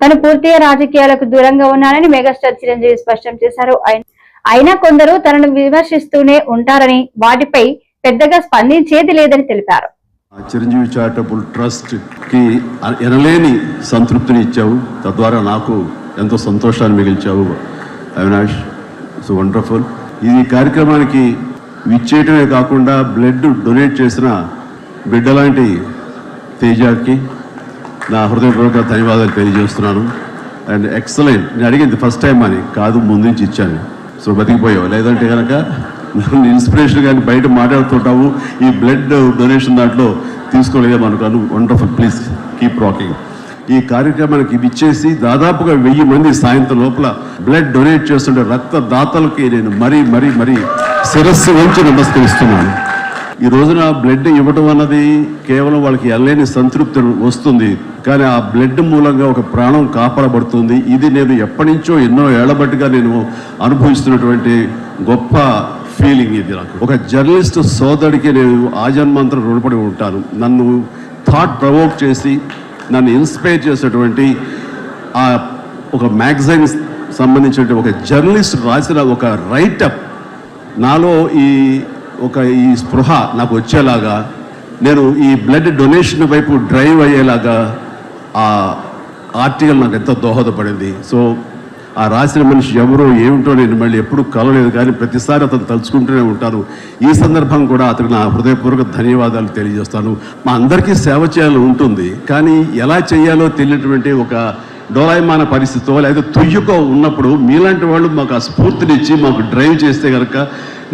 తను పూర్తిగా రాజకీయాలకు దూరంగా ఉన్నానని మెగాస్టార్ చిరంజీవి స్పష్టం చేశారు. అయినా కొందరు తనను విమర్శిస్తూనే ఉంటారని వాటిపై పెద్దగా స్పందించేది లేదని తెలిపారు. చిరంజీవి చారిటబుల్ ట్రస్ట్కి ఎనలేని సంతృప్తిని ఇచ్చావు. తద్వారా నాకు ఎంతో సంతోషాన్ని మిగిల్చావు అవినాష్. So wonderful. ఈ కార్యక్రమానికి విచ్చేయటమే కాకుండా బ్లడ్ డొనేట్ చేసిన బిడ్డ లాంటి తేజాకి నా హృదయపూర్వక ధన్యవాదాలు తెలియజేస్తున్నాను. అండ్ ఎక్సలెంట్ నేను అడిగింది ఫస్ట్ టైం అని. కాదు ముందు నుంచి ఇచ్చాను. సో బతికిపోయావు. లేదంటే కనుక నన్ను ఇన్స్పిరేషన్ కానీ బయట మాట్లాడుతుంటాము ఈ బ్లడ్ డొనేషన్ దాంట్లో తీసుకోలేదేమో అనుకోను. వండర్ఫుల్ ప్లీజ్ కీప్ రాకింగ్ ఈ కార్యక్రమానికి ఇవి ఇచ్చేసి దాదాపుగా వెయ్యి మంది సాయంత్రం లోపల బ్లడ్ డొనేట్ చేస్తుంటే రక్తదాతలకి నేను మరీ మరీ మరీ శిరస్సు వంచి నమస్కరిస్తున్నాను. ఈ రోజున బ్లడ్ ఇవ్వటం అన్నది కేవలం వాళ్ళకి ఎల్లేని సంతృప్తి వస్తుంది. కానీ ఆ బ్లడ్ మూలంగా ఒక ప్రాణం కాపాడబడుతుంది. ఇది నేను ఎప్పటి నుంచో ఎన్నో ఏళ్ళబట్టిగా నేను అనుభవిస్తున్నటువంటి గొప్ప ఫీలింగ్ ఇది నాకు. ఒక జర్నలిస్ట్ సోదరుడికి నేను ఆజన్మాంతరం రుణపడి ఉంటాను. నన్ను థాట్ ప్రవోక్ చేసి నన్ను ఇన్స్పైర్ చేసేటువంటి ఆ ఒక మ్యాగజైన్ సంబంధించిన ఒక జర్నలిస్ట్ రాసిన ఒక రైటప్ నాలో ఈ ఒక ఈ స్పృహ నాకు వచ్చేలాగా నేను ఈ బ్లడ్ డొనేషన్ వైపు డ్రైవ్ అయ్యేలాగా ఆ ఆర్టికల్ నాకు ఎంతో దోహదపడింది. సో ఆ రాసిన మనిషి ఎవరో ఏమిటో నేను మళ్ళీ ఎప్పుడు కలలేదు కానీ ప్రతిసారి అతను తలుచుకుంటూనే ఉంటాను ఈ సందర్భం కూడా అతనికి నా హృదయపూర్వక ధన్యవాదాలు తెలియజేస్తాను. మా అందరికీ సేవ చేయాలని ఉంటుంది కానీ ఎలా చేయాలో తెలియనటువంటి ఒక డోలాయమాన పరిస్థితితో లేదా తుయ్యకో ఉన్నప్పుడు మీలాంటి వాళ్ళు మాకు ఆ స్ఫూర్తినిచ్చి మాకు డ్రైవ్ చేస్తే కనుక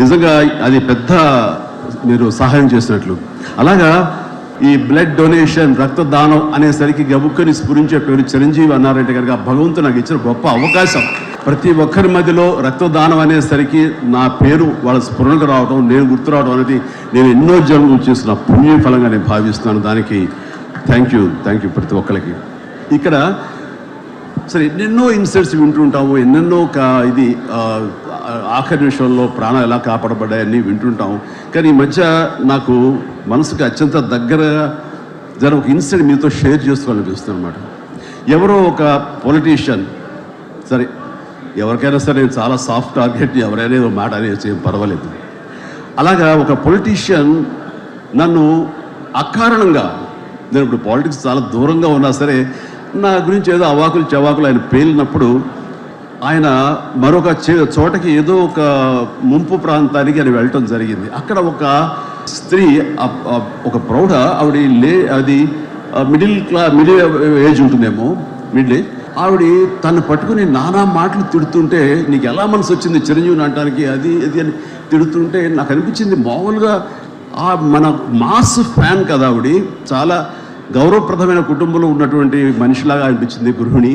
నిజంగా అది పెద్ద మీరు సహాయం చేసినట్లు. అలాగా ఈ బ్లడ్ డొనేషన్ రక్తదానం అనేసరికి గబుక్కని స్ఫురించే పేరు చిరంజీవి అన్నారంటే కనుక భగవంతుడు నాకు ఇచ్చిన గొప్ప అవకాశం. ప్రతి ఒక్కరి మధ్యలో రక్తదానం అనేసరికి నా పేరు వాళ్ళ స్ఫురణకు రావడం నేను గుర్తు రావడం అనేది నేను ఎన్నో జన్మలు చేసిన పుణ్యం ఫలంగా నేను భావిస్తున్నాను. దానికి థ్యాంక్ యూ థ్యాంక్ యూ ప్రతి ఒక్కరికి. ఇక్కడ సరే ఎన్నెన్నో ఇన్సిడెంట్స్ వింటుంటాము ఎన్నెన్నో కా ఇది ఆఖరి నిమిషంలో ప్రాణాలు ఎలా కాపాడబడ్డాయని వింటుంటాం. కానీ ఈ మధ్య నాకు మనసుకు అత్యంత దగ్గరగా జర ఒక ఇన్సిడెంట్ మీతో షేర్ చేసుకోవాలనిపిస్తుంది అనమాట ఎవరో ఒక పొలిటీషియన్ సరే ఎవరికైనా సరే నేను చాలా సాఫ్ట్ టార్గెట్ ఎవరైనా ఏదో మాట అనేసి ఏం పర్వాలేదు. అలాగా ఒక పొలిటీషియన్ నన్ను అకారణంగా నేను ఇప్పుడు పాలిటిక్స్ చాలా దూరంగా ఉన్నా సరే నా గురించి ఏదో అవాకులు చవాకులు ఆయన పేలినప్పుడు ఆయన మరొక చోటకి ఏదో ఒక ముంపు ప్రాంతానికి ఆయన వెళ్ళటం జరిగింది. అక్కడ ఒక స్త్రీ ఒక ప్రౌఢ ఆవిడ లే అది మిడిల్ క్లా మిడిల్ ఏజ్ ఉంటుందేమో మిడిల్ ఏజ్. ఆవిడ తను పట్టుకుని నానా మాటలు తిడుతుంటే నీకు ఎలా మనసు వచ్చింది చిరంజీవిని అంటానికి? అది ఇది అని తిడుతుంటే నాకు అనిపించింది మామూలుగా ఆ మన మాస్ ఫ్యాన్ కదా ఆవిడ. చాలా గౌరవప్రదమైన కుటుంబంలో ఉన్నటువంటి మనిషిలాగా అనిపించింది గృహిణి.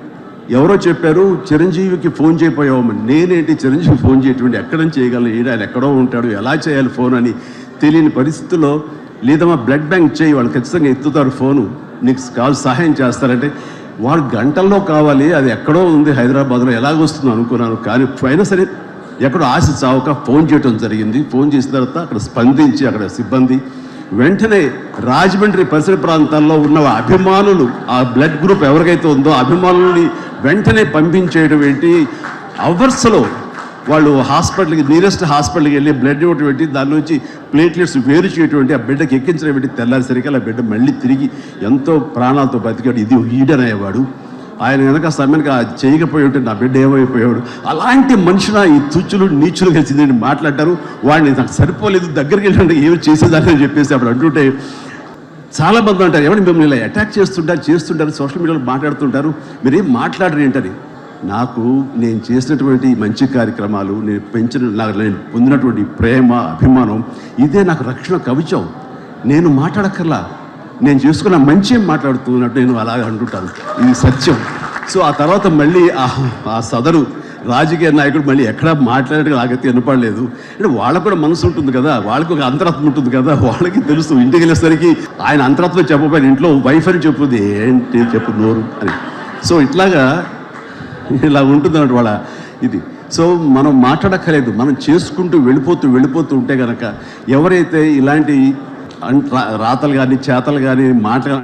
ఎవరో చెప్పారు చిరంజీవికి ఫోన్ చేయపోయావు నేనేంటి చిరంజీవి ఫోన్ చేయటువంటి ఎక్కడ నుంచి చేయగలను? ఈడ ఆయన ఎక్కడో ఉంటాడు. ఎలా చేయాలి ఫోన్ అని తెలియని పరిస్థితుల్లో లేదమ్మా బ్లడ్ బ్యాంక్ చేయి వాళ్ళు ఖచ్చితంగా ఎత్తుతారు ఫోను. నీకు కాల్ సహాయం చేస్తారంటే వాళ్ళు గంటల్లో కావాలి. అది ఎక్కడో ఉంది హైదరాబాద్లో. ఎలాగొస్తుందో అనుకున్నాను. కానీ అయినా సరే ఎక్కడో ఆశ చావక ఫోన్ చేయటం జరిగింది. ఫోన్ చేసిన తర్వాత అక్కడ స్పందించి అక్కడ సిబ్బంది వెంటనే రాజమండ్రి పరిసర ప్రాంతాల్లో ఉన్న అభిమానులు ఆ బ్లడ్ గ్రూప్ ఎవరికైతే ఉందో అభిమానుల్ని వెంటనే పంపించేయడం ఏంటి? అవర్స్లో వాళ్ళు హాస్పిటల్కి నియరెస్ట్ హాస్పిటల్కి వెళ్ళి బ్లడ్ ఇవ్వటం ఏంటి దాని నుంచి ప్లేట్లెట్స్ వేరు చేయటువంటి ఆ బిడ్డకి ఎక్కించడం ఏంటి? తెల్లారిసరికి ఆ బిడ్డ మళ్ళీ తిరిగి ఎంతో ప్రాణాలతో బతికాడు. ఇది హీడర్ అయ్యేవాడు ఆయన కనుక సమయానికి చేయకపోయి ఉంటే నా బిడ్డ ఏమైపోయాడు అలాంటి మనిషిన ఈ తుచ్చులు నీచులు కలిసి మాట్లాడారు మాట్లాడతారు. వాడిని నాకు సరిపోలేదు దగ్గరికి వెళ్ళండి ఏమి చేసేదాన్ని చెప్పేసి అప్పుడు అంటుంటే చాలా మంది అంటారు ఎవరు మిమ్మల్ని ఇలా అటాక్ చేస్తుంటారు చేస్తుంటారు సోషల్ మీడియాలో మాట్లాడుతుంటారు? మీరేం మాట్లాడరు ఏంటని నాకు నేను చేసినటువంటి మంచి కార్యక్రమాలు నేను పెంచిన నాకు నేను పొందినటువంటి ప్రేమ అభిమానం ఇదే నాకు రక్షణ కవచం. నేను మాట్లాడక్కర్లా. నేను చేసుకున్న మంచి మాట్లాడుతున్నట్టు నేను అలాగే అంటుంటాను. ఇది సత్యం. సో ఆ తర్వాత మళ్ళీ ఆ ఆ సదరు రాజకీయ నాయకుడు మళ్ళీ ఎక్కడ మాట్లాడేది నాకైతే వినపడలేదు అంటే వాళ్ళకు కూడా మనసు ఉంటుంది కదా వాళ్ళకి ఒక అంతరాత్మ ఉంటుంది కదా వాళ్ళకి తెలుసు. ఇంటికి వెళ్ళేసరికి ఆయన అంతరాత్మ చెప్పబోయిన ఇంట్లో వైఫ్ అని చెప్పుది ఏంటి చెప్పు నోరు అని. సో ఇట్లాగా ఇలా ఉంటుంది అన్నట్టు వాళ్ళ ఇది. సో మనం మాట్లాడక్కర్లేదు మనం చేసుకుంటూ వెళ్ళిపోతూ వెళ్ళిపోతూ ఉంటే కనుక ఎవరైతే ఇలాంటి రా- రాతలు కానీ చేతలు కానీ మాటలు